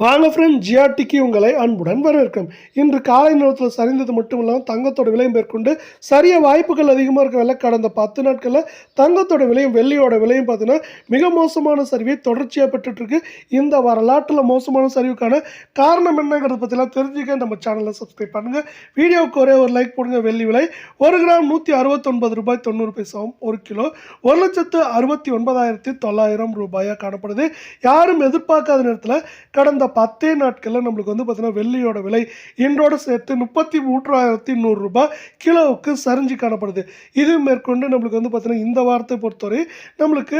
வாங்க ஃப்ரெண்ட் ஜிஆர்டிக்கு உங்களை அன்புடன் வரவேற்கிறோம் இன்று காலை நேரத்தில் சரிந்தது மட்டும் இல்லாமல் தங்கத்தோட விலையும் மேற்கொண்டு சரிய வாய்ப்புகள் அதிகமாக இருக்க விலை கடந்த பத்து நாட்களில் தங்கத்தோட விலையும் வெள்ளியோட விலையும் பார்த்தீங்கன்னா மிக மோசமான சரிவை தொடர்ச்சியாக பெற்றுட்ருக்கு இந்த வரலாற்றில் மோசமான சரிவுக்கான காரணம் என்னங்கிறத பற்றிலாம் தெரிஞ்சுக்க நம்ம சேனலை சப்ஸ்கிரைப் பண்ணுங்கள் வீடியோவுக்கு ஒரே ஒரு லைக் போடுங்க வெள்ளி விலை. ஒரு கிராம் நூற்றி அறுபத்தொன்பது ரூபாய் தொண்ணூறு பைசாவும் ஒரு கிலோ. ஒரு லட்சத்து அறுபத்தி ஒன்பதாயிரத்தி தொள்ளாயிரம் ரூபாயாக காணப்படுது. யாரும் எதிர்பார்க்காத நேரத்தில் கடந்த பத்தே நாட்களில் நம்மளுக்கு வந்து பார்த்தீங்கன்னா வெள்ளியோட விலை இன்றோடு சேர்த்து முப்பத்தி மூன்றாயிரத்தி நூறுரூபா கிலோவுக்கு சரிஞ்சு காணப்படுது. இது மேற்கொண்டு நம்மளுக்கு வந்து பார்த்தீங்கன்னா இந்த வாரத்தை பொறுத்தவரை நம்மளுக்கு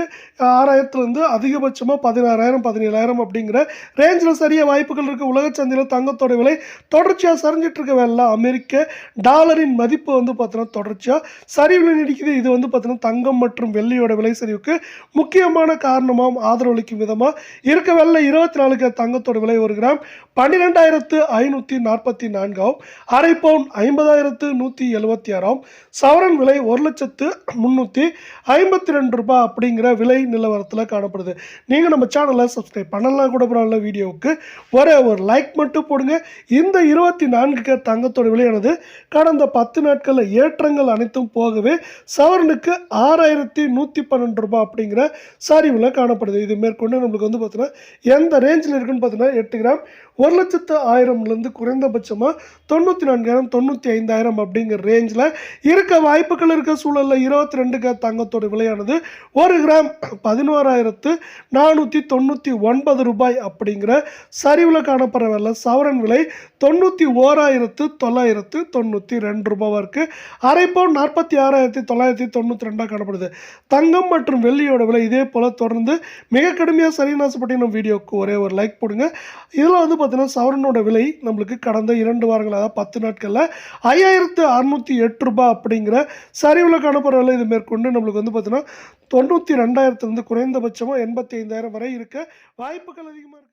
ஆறாயிரத்துலேருந்து அதிகபட்சமாக பதினாறாயிரம் பதினேழாயிரம் அப்படிங்கிற ரேஞ்சில் சரிய வாய்ப்புகள் இருக்குது உலக சந்தையில் தங்கத்தோட விலை தொடர்ச்சியாக சரிஞ்சிட்டு இருக்க வேலை அமெரிக்க டாலரின் மதிப்பு வந்து பார்த்தீங்கன்னா தொடர்ச்சியாக சரிவில் நீடிக்குது. இது வந்து பார்த்தீங்கன்னா தங்கம் மற்றும் வெள்ளியோட விலை சரிவுக்கு முக்கியமான காரணமாக ஆதரவளிக்கும் விதமாக இருக்க வேலை இருபத்தி நாலுக்கு தங்கத்தோட விலை ஒரு கிராம் பன்னிரெண்டாயிரத்து ஐநூற்றி நாற்பத்தி நான்காவும் அரை பவுன் ஐம்பதாயிரத்து நூற்றி எழுபத்தி ஆறாம் சவரன் விலை ஒரு லட்சத்து முந்நூற்றி ஐம்பத்தி ரெண்டு ரூபாய் அப்படிங்கிற விலை நிலவரத்தில் காணப்படுது. நீங்கள் நம்ம சேனலை சப்ஸ்கிரைப் பண்ணலாம் கூட பரவாயில்ல வீடியோவுக்கு. ஒரே ஒரு லைக் மட்டும் போடுங்க. இந்த இருபத்தி நான்கு தங்கத்தோட விலையானது கடந்த பத்து நாட்களில் ஏற்றங்கள் அனைத்தும் போகவே சவரனுக்கு ஆறாயிரத்தி நூற்றி பன்னெண்டு ரூபாய் அப்படிங்கிற சரிவில் காணப்படுது. இது மேற்கொண்டு நம்மளுக்கு வந்து பார்த்தீங்கன்னா எந்த ரேஞ்சில் இருக்குன்னு பார்த்தீங்கன்னா எட்டு கிராம் ஒரு லட்சத்து ஆயிரம்லேருந்து குறைந்தபட்சமாக தொண்ணூற்றி நான்காயிரம் தொண்ணூற்றி ஐந்தாயிரம் அப்படிங்கிற ரேஞ்சில் இருக்க வாய்ப்புகள் இருக்க சூழலில் இருபத்தி ரெண்டுக்கு தங்கத்தோட விலையானது ஒரு கிராம் பதினோராயிரத்து நானூற்றி தொண்ணூற்றி ஒன்பது ரூபாய் அப்படிங்கிற சரிவில் காணப்படுற விலை. சவரன் விலை தொண்ணூற்றி ஓராயிரத்து தொள்ளாயிரத்து தொண்ணூற்றி ரெண்டு ரூபாவாக இருக்குது அரை நாற்பத்தி ஆறாயிரத்தி தொள்ளாயிரத்தி தொண்ணூற்றி ரெண்டாக காணப்படுது. தங்கம் மற்றும் வெள்ளியோட விலை இதே போல் தொடர்ந்து மிக கடுமையாக சரி நாசப்பட்டினம் வீடியோவுக்கு ஒரே ஒரு லைக் போடுங்க. இதில் வந்து பார்த்திங்கன்னா சவரனோட விலை நம்மளுக்கு கடந்த இரண்டு வாரங்கள் அதாவது பத்து நாட்களில் ஐயாயிரத்து அறுநூற்றி எட்டு ரூபாய் அப்படிங்கிற சரிவில் காணப்படுற இது மேற்கொண்டு நம்மளுக்கு வந்து பார்த்திங்கன்னா தொண்ணூற்றி ரெண்டாயிரத்துலேருந்து குறைந்தபட்சமாக எண்பத்தி ஐந்தாயிரம் வரை இருக்க வாய்ப்புகள் அதிகமாக இருக்குது